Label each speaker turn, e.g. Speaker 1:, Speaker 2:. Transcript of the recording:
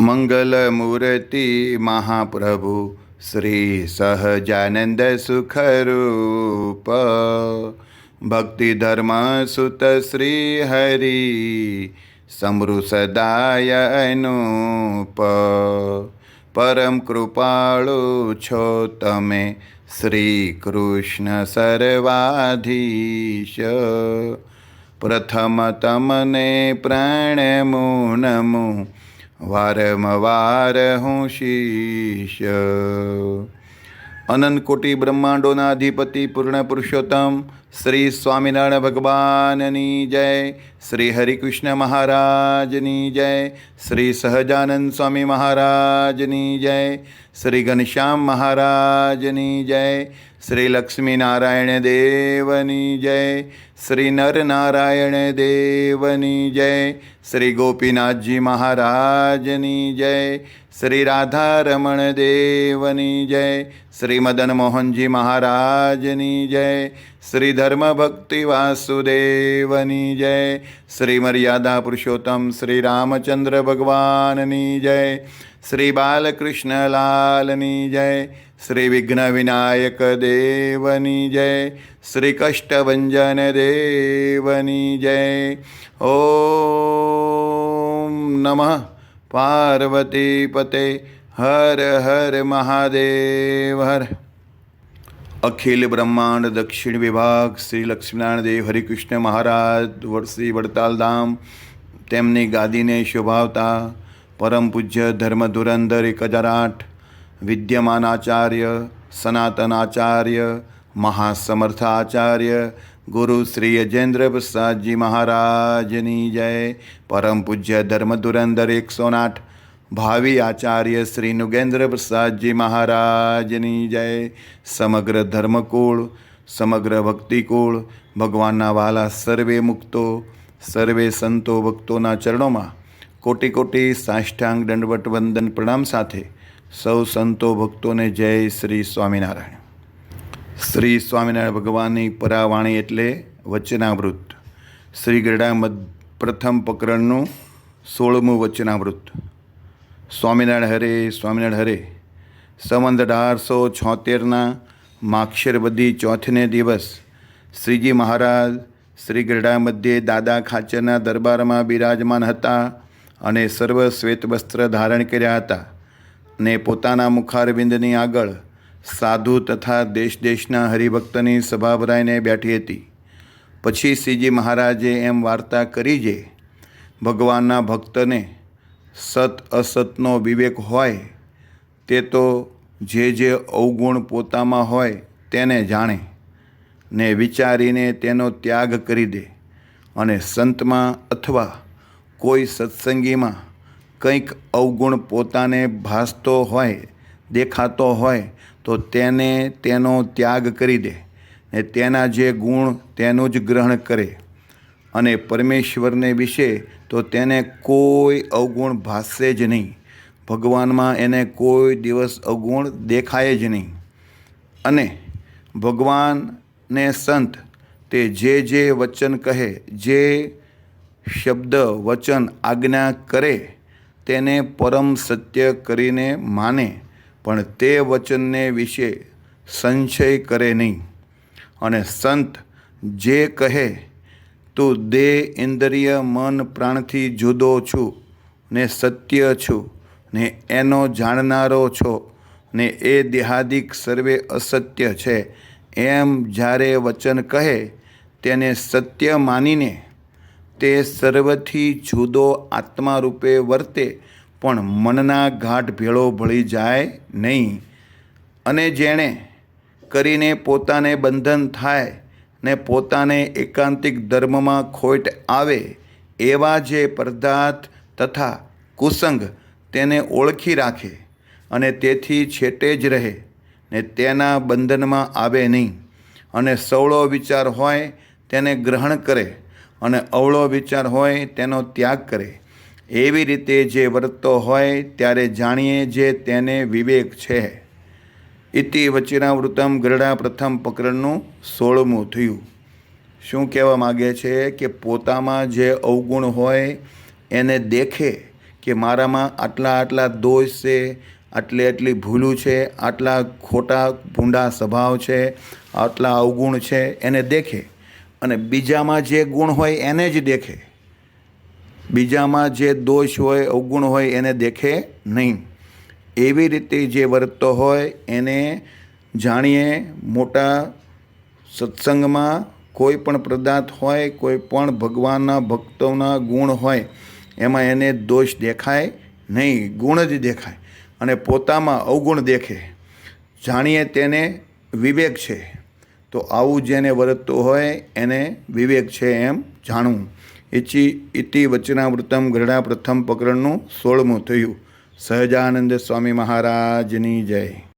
Speaker 1: મંગલમૂર્તિ મહાપ્રભુ શ્રી સહજાનંદ સુખરૂપ ભક્તિ ધર્મ સુત શ્રી હરિ સમૃ સદાય અનુપ પરમ કૃપાળુ છો તમે શ્રી કૃષ્ણ સર્વાધીશ પ્રથમ તમને પ્રણમું નમું વારંવાર હું શીશ. અનંતકોટી બ્રહ્માંડોના અધિપતિ પૂર્ણ પુરુષોત્તમ શ્રી સ્વામિનારાયણ ભગવાનની જય, શ્રી હરિકૃષ્ણ મહારાજની જય, શ્રી સહજાનંદ સ્વામી મહારાજની જય શ્રી ઘનશ્યામ મહારાજની જય, શ્રી લક્ષ્મીનારાયણ દેવની જય, શ્રી નરનારાયણ દેવની જય, શ્રી ગોપીનાથજી મહારાજની જય, શ્રી રાધારમણ દેવની જય, શ્રી મદન મોહનજી મહારાજની જય, શ્રી ધર્મ ભક્તિ વાસુદેવની જય, શ્રી મર્યાદા પુરુષોત્તમ શ્રી રામચંદ્ર ભગવાનની જય શ્રી બાલકૃષ્ણ લાલની જય શ્રી વિઘ્ન વિનાયક દેવની જય શ્રી કષ્ટભંજન દેવની જય ઓમ નમઃ પાર્વતી પતે હર હર મહાદેવ હર અખિલ બ્રહ્માંડ દક્ષિણ વિભાગ શ્રી લક્ષ્મીનારાયણ દેવ હરિકૃષ્ણ મહારાજ વર્ષી વડતાલ ધામ તેમની ગાદીને શોભાવતા પરમ પૂજ્ય ધર્મ ધુરંધર એક હજાર આઠ વિદ્યમાન આચાર્ય સનાતન આચાર્ય મહાસમર્થ આચાર્ય ગુરુ શ્રી અજેન્દ્ર પ્રસાદજી મહારાજની જય પરમ પૂજ્ય ધર્મ ધુરંધર એકસો આઠ ભાવિ આચાર્ય શ્રી નુગેન્દ્ર પ્રસાદજી મહારાજની જય સમગ્ર ધર્મકુળ સમગ્ર ભક્તિકુળ ભગવાનના વાલા સર્વે મુક્તો સર્વે સંતો ભક્તોના ચરણોમાં કોટી કોટી સાષ્ટાંગ દંડવટ વંદન પ્રણામ સાથે સૌ સંતો ભક્તોને જય શ્રી સ્વામિનારાયણ. શ્રી સ્વામિનારાયણ ભગવાનની પરાવાણી એટલે વચનામૃત. શ્રી ગરડા મધ પ્રથમ પ્રકરણનું સોળમું વચનામૃત. સ્વામિનારાયણ હરે સ્વામિનારાયણ હરે. સંવંત અઢારસો છોતેરના માક્ષરબધી ચોથને દિવસ શ્રીજી મહારાજ શ્રી ગરડા મધ્યે દાદા ખાચરના દરબારમાં બિરાજમાન હતા. અને સર્વ શ્વેત વસ્ત્ર ધારણ કર્યા હતા ને પોતાના મુખારવિંદની આગળ સાધુ તથા દેશ દેશના હરિભક્તની સભા ભરાઈને બેઠી હતી. પછી શ્રીજી મહારાજે એમ વાર્તા કરી જે, ભગવાનના ભક્તને સત અસતનો વિવેક હોય, તે તો જે જે અવગુણ પોતામાં હોય તેને જાણે, ને વિચારીને તેનો ત્યાગ કરી દે અને સંતમાં અથવા કોઈ સત્સંગીમાં કંઈક અવગુણ પોતાને ભાસતો હોય, દેખાતો હોય, તો તેને તેનો ત્યાગ કરી દે ને તેના જે ગુણ તેનું જ ગ્રહણ કરે. અને પરમેશ્વરને વિશે તો તેને કોઈ અવગુણ ભાસે જ નહીં. ભગવાનમાં એને કોઈ દિવસ અવગુણ દેખાય જ નહીં. અને ભગવાનને સંત તે જે જે વચન કહે, જે શબ્દ, વચન, આજ્ઞા કરે, તેને પરમ સત્ય કરીને માને, પણ તે વચનને વિશે સંશય કરે નહીં. અને સંત જે કહે, તું દેહ ઇન્દ્રિય મન પ્રાણથી જુદો છું, ને સત્ય છું, ને એનો જાણનારો છો, ને એ દેહાદિક સર્વે અસત્ય છે, એમ જ્યારે વચન કહે, તેને સત્ય માનીને તે સર્વથી જુદો આત્મા રૂપે વર્તે, પણ મનના ગાઢ ભેળો ભળી જાય નહીં. અને જેણે કરીને પોતાને બંધન થાય ને પોતાને એકાંતિક ધર્મમાં ખોટ આવે, એવા જે પદાર્થ તથા કુસંગ તેને ઓળખી રાખે અને તેથી છેટે જ રહે ને તેના બંધનમાં આવે નહીં. અને સવળો વિચાર હોય તેને ગ્રહણ કરે અને અવળો વિચાર હોય તેનો ત્યાગ કરે. એવી રીતે જે વર્તતો હોય ત્યારે જાણીએ જે તેને વિવેક છે. ઇતિ વચિરાવૃતમ ગરડા પ્રથમ પ્રકરણનું સોળમું થયું. શું કહેવા માગે છે કે પોતામાં જે અવગુણ હોય એને દેખે કે મારામાં આટલા આટલા દોષ છે, આટલી આટલી ભૂલું છે, આટલા ખોટા ભૂંડા સ્વભાવ છે, આટલા અવગુણ છે, એને દેખે. અને બીજામાં જે ગુણ હોય એને જ દેખે. બીજામાં જે દોષ હોય, અવગુણ હોય એને દેખે નહીં. એવી રીતે જે વર્તતો હોય એને જાણીએ મોટા સત્સંગમાં કોઈ પણ પદાર્થ હોય, કોઈ પણ ભગવાનના ભક્તોના ગુણ હોય, એમાં એને દોષ દેખાય નહીં, ગુણ જ દેખાય અને પોતામાં અવગુણ દેખે. જાણીએ તેને વિવેક છે. તો આવું જેને વર્તતું હોય એને વિવેક છે એમ જાણવું ઇચી ઇતિ વચનાવૃતમ ગરડા પ્રથમ પ્રકરણનું સોળમું થયું. સહજાનંદ સ્વામી મહારાજની જય.